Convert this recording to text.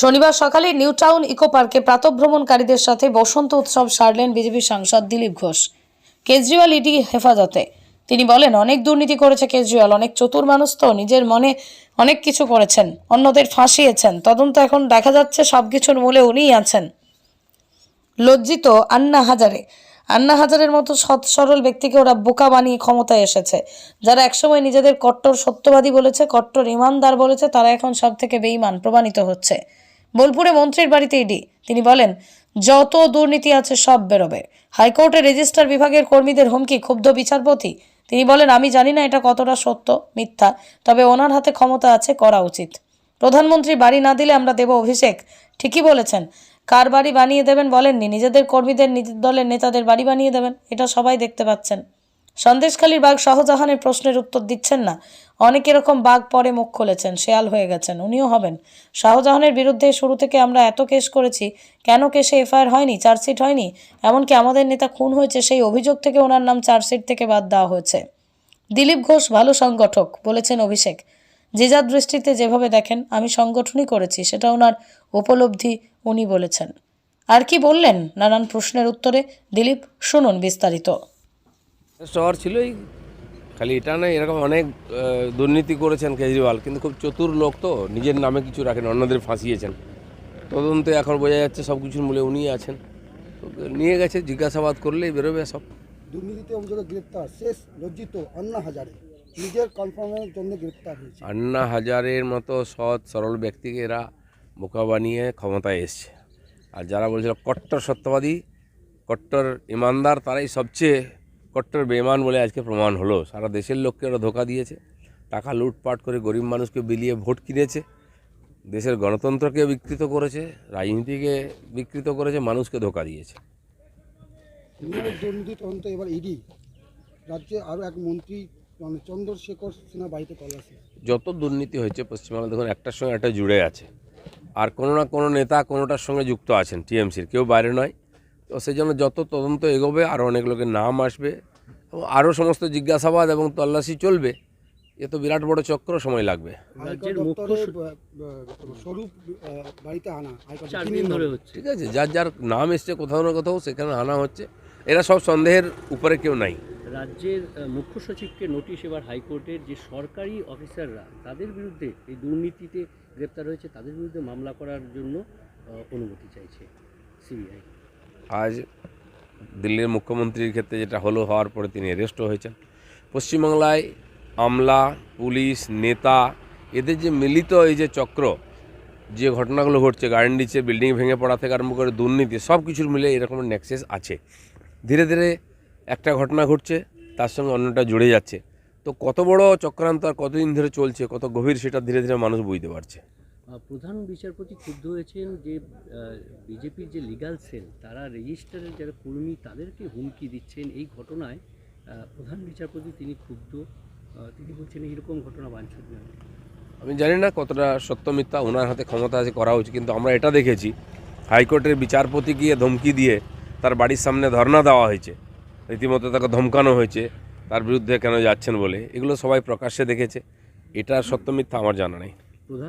শনিবার সকালে new town eco পার্কে প্রাতভ্রমণকারীদের সাথে বসন্ত উৎসব সারলেন বিজেপি সাংসদ দিলীপ ঘোষ। কেজরিওয়াল ইডি হেফাজতে। তিনি বলেন, অনেক দুর্নীতি করেছে কেজরিওয়াল, অনেক চতুর মানুষ তো নিজের মনে অনেক কিছু করেছেন, অন্যদের ফাঁসিয়েছেন, তদন্ত এখন দেখা যাচ্ছে সব কিছুর মূলে উনিই আছেন। লজ্জিত আন্না হাজারে। আন্না হাজারের মতো সৎ সরল ব্যক্তিকে ওরা বোকা বানিয়ে ক্ষমতায় এসেছে। যারা একসময় নিজেদের কট্টর সত্যবাদী বলেছে, কট্টর ইমানদার বলেছে, তারা এখন সব থেকে বেঈমান, প্রমাণিত হচ্ছে। বোলপুরে মন্ত্রীর বাড়িতে ইডি। তিনি বলেন, যত দুর্নীতি আছে সব বেরোবে। হাইকোর্টের রেজিস্ট্রার বিভাগের কর্মীদের হুমকি, ক্ষুব্ধ বিচারপতি। তিনি বলেন, আমি জানি না এটা কতটা সত্য, মিথ্যা, তবে ওনার হাতে ক্ষমতা আছে, করা উচিত। প্রধানমন্ত্রী বাড়ি না দিলে আমরা দেব অভিষেক। ঠিকই বলেছেন, কার বাড়ি বানিয়ে দেবেন বলেননি, নিজেদের কর্মীদের নিজের দলের নেতাদের বাড়ি বানিয়ে দেবেন, এটা সবাই দেখতে পাচ্ছেন। সন্দেশখালীর বাঘ শাহজাহানের প্রশ্নের উত্তর দিচ্ছেন না। অনেক এরকম বাঘ পরে মুখ খুলেছেন, শেয়াল হয়ে গেছেন, উনিও হবেন। শাহজাহানের বিরুদ্ধে শুরু থেকে আমরা এত কেস করেছি, কেন কেসে এফআইআর হয়নি, চার্জশিট হয়নি? এমনকি আমাদের নেতা খুন হয়েছে, সেই অভিযোগ থেকে ওনার নাম চার্জশিট থেকে বাদ দেওয়া হয়েছে। দিলীপ ঘোষ, ভালো সংগঠক, বলেছেন অভিষেক। যে যার দৃষ্টিতে যেভাবে দেখেন, আমি সংগঠনই করেছি, সেটা ওনার উপলব্ধি, উনি বলেছেন। আর কি বললেন? নানান প্রশ্নের উত্তরে দিলীপ, শুনুন বিস্তারিত। শহর ছিলই খালি এটা নয় এরকম অনেক দুর্নীতি করেছেন কেজরিওয়াল কিন্তু খুব চতুর লোক তো নিজের নামে কিছু রাখেন অন্যদের ফাঁসিয়েছেন। তদন্তে এখন বোঝা যাচ্ছে সব কিছুর মূলে উনিই আছেন। নিয়ে গেছে জিজ্ঞাসাবাদ করলেই বেরোবে সব। দুর্নীতিতে অভিযোগে গ্রেপ্তার শেষ লজ্জিত আন্না হাজারে। নিজের কনফার্মের জন্য গ্রেপ্তার হয়েছে। আন্না হাজারের মতো সৎ সরল ব্যক্তিকে এরা বোকা বানিয়ে ক্ষমতায় এসছে। আর যারা বলছিল কট্টর সত্যবাদী কট্টর ইমানদার তারাই সবচেয়ে কট্টর বেমান বলে আজকে প্রমাণ হলো। সারা দেশের লোককে ওরা ধোকা দিয়েছে। টাকা লুটপাট করে গরিব মানুষকে বিলিয়ে ভোট কিনেছে। দেশের গণতন্ত্রকে বিকৃত করেছে রাজনীতিকে বিকৃত করেছে মানুষকে ধোকা দিয়েছে। দুর্নীতি তদন্ত এবার ইডি রাজ্যে আরও এক মন্ত্রী মানে চন্দ্রশেখর সিনহা বাড়িতে তল্লাশি যত দুর্নীতি হয়েছে পশ্চিমবাংলা দেখুন একটার সঙ্গে একটা জুড়ে আছে। আর কোনো না কোনো নেতা কোনোটার সঙ্গে যুক্ত আছেন টিএমসির। কেউ বাইরে নয়। তো সেই জন্য যত তদন্ত এগোবে আরও অনেক লোকের নাম আসবে। এবং আরও সমস্ত জিজ্ঞাসাবাদ এবং তল্লাশি চলবে এ তো বিরাট বড় চক্র সময় লাগবে। ঠিক আছে যার যার নাম এসছে কোথাও না কোথাও সেখানে আনা হচ্ছে। এরা সব সন্দেহের উপরে কেউ নাই। রাজ্যের মুখ্য সচিবকে নোটিশ এবার হাইকোর্টের যে সরকারি অফিসাররা তাদের বিরুদ্ধে এই দুর্নীতিতে গ্রেপ্তার হয়েছে তাদের বিরুদ্ধে মামলা করার জন্য অনুমতি চাইছে সিবিআই। আজ দিল্লির মুখ্যমন্ত্রীর ক্ষেত্রে যেটা হলো হওয়ার পরে তিনি অ্যারেস্টও হয়েছেন। পশ্চিমবাংলায় আমলা, পুলিশ, নেতা, এদের যে মিলিত এই যে চক্র, যে ঘটনাগুলো ঘটছে, গার্ডেন নিচে বিল্ডিং ভেঙে পড়া থেকে আরম্ভ করে দুর্নীতি, সব কিছুর মিলে এরকম নেক্সেস আছে। ধীরে ধীরে একটা ঘটনা ঘটছে, তার সঙ্গে অন্যটা জুড়ে যাচ্ছে। তো কত বড় চক্রান্ত আর কতদিন ধরে চলছে, কত গভীর, সেটা ধীরে ধীরে মানুষ বুঝতে পারছে। প্রধান বিচারপতি ক্ষুব্ধ হয়েছেন যে বিজেপির যে লিগাল সেল তারা রেজিস্টারের যারা কর্মী, তাদেরকে হুমকি দিচ্ছেন। এই ঘটনায় প্রধান বিচারপতি তিনি ক্ষুব্ধ। তিনি বলছেন, এইরকম ঘটনা বাঞ্ছনীয় নয়। আমি জানি না কতটা সত্য মিথ্যা ওনার হাতে ক্ষমতা আছে, করা উচিত, কিন্তু আমরা এটা দেখেছি। হাইকোর্টের বিচারপতি গিয়ে ধমকি দিয়ে তার বাড়ির সামনে ধর্ণা দেওয়া হয়েছে। রীতিমতো তাকে ধমকানো হয়েছে, তার বিরুদ্ধে কেন যাচ্ছেন বলে। এগুলো সবাই প্রকাশ্যে দেখেছে। এটা সত্য মিথ্যা আমার জানা নেই।